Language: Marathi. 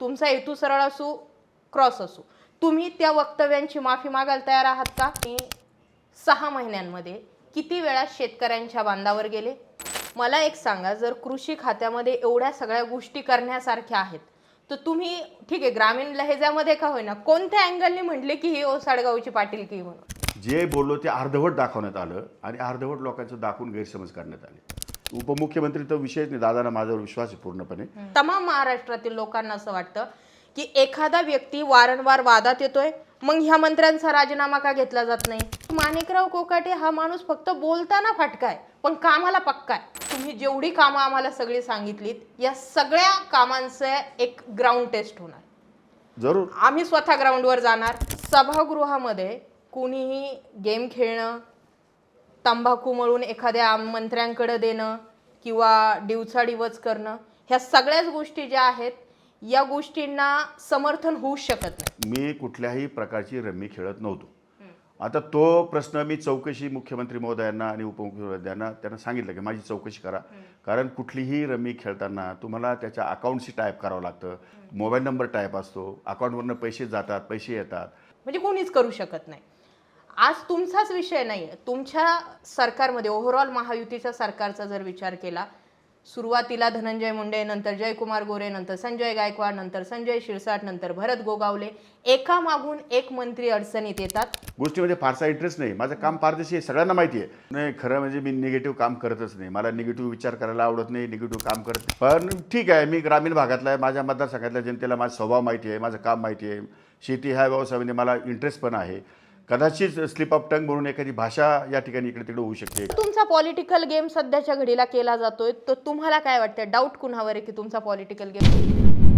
तुमचा हेतू सरळ असू क्रॉस असू. तुम्ही त्या वक्तव्यांची माफी मागायला तयार आहात का? मी सहा महिन्यांमध्ये किती वेळा शेतकऱ्यांच्या बांधावर गेले? मला एक सांगा जर कृषी खात्यामध्ये एवढ्या सगळ्या गोष्टी करण्यासारख्या आहेत तर तुम्ही ठीक आहे ग्रामीण लहेजामध्ये का होईना? कोणत्या अँगलने म्हटले की ही साडगावची पाटील की म्हणून? जे बोललो ते अर्धवट दाखवण्यात आलं आणि अर्धवट लोकांचं दाखवून गैरसमज करण्यात आले. उपमुख्यमंत्री तर विषयच नाही. दादांना माझ्यावर विश्वास आहे पूर्णपणे. तमाम महाराष्ट्रातील लोकांना असं वाटतं की एखादा व्यक्ती वारंवार वादात येतोय मग ह्या मंत्र्यांचा राजीनामा का घेतला जात नाही? माणिकराव कोकाटे हा माणूस फक्त बोलताना फटकाय पण कामाला पक्का आहे तुम्ही जेवढी कामं आम्हाला सगळी सांगितलीत या सगळ्या कामांचं एक ग्राउंड टेस्ट होणार. जरूर. आम्ही स्वतः ग्राउंडवर जाणार. सभागृहामध्ये कुणीही गेम खेळणं तंबाखू मळून एखाद्या आम- मंत्र्यांकडे देणं किंवा डिवचाडिवच करणं ह्या सगळ्याच गोष्टी ज्या आहेत या गोष्टींना समर्थन होऊ शकत नाही. मी कुठल्याही प्रकारची रम्मी खेळत नव्हतो. आता तो प्रश्न मी चौकशी मुख्यमंत्री महोदयांना आणि उपमुख्यमंत्र्यांना त्यांना सांगितलं की माझी चौकशी करा. कारण कुठलीही रम्मी खेळताना तुम्हाला त्याच्या अकाउंटशी टाईप करावं लागतं. मोबाईल नंबर टाईप असतो. अकाउंटवरनं पैसे जातात पैसे येतात. म्हणजे कोणीच करू शकत नाही. आज तुमचाच विषय नाही आहे तुमच्या सरकारमध्ये ओव्हरऑल महायुतीच्या सरकारचा जर विचार केला सुरुवातीला धनंजय मुंडे नंतर जयकुमार गोरे नंतर संजय गायकवाड नंतर संजय शिरसाट नंतर भरत गोगावले एका मागून एक मंत्री अडचणीत येतात. गोष्टीमध्ये फारसा इंटरेस्ट नाही. माझं काम पारदर्शी आहे सगळ्यांना माहिती आहे. नाही खरं म्हणजे मी निगेटिव्ह काम करतच नाही. मला निगेटिव्ह विचार करायला आवडत नाही निगेटिव्ह काम करत नाही. पण ठीक आहे मी ग्रामीण भागातला आहे माझ्या मतदारसंघातल्या जनतेला माझा स्वभाव माहिती आहे माझं काम माहिती आहे. शेती ह्या व्यवसायामध्ये मला इंटरेस्ट पण आहे. कदाचित स्लिप ऑफ टंग म्हणून एखादी भाषा या ठिकाणी इकडे तिकडे होऊ शकते. तुमचा पॉलिटिकल गेम सध्याच्या घडीला केला जातोय तर तुम्हाला काय वाटतं डाऊट कुणावर आहे की तुमचा पॉलिटिकल गेम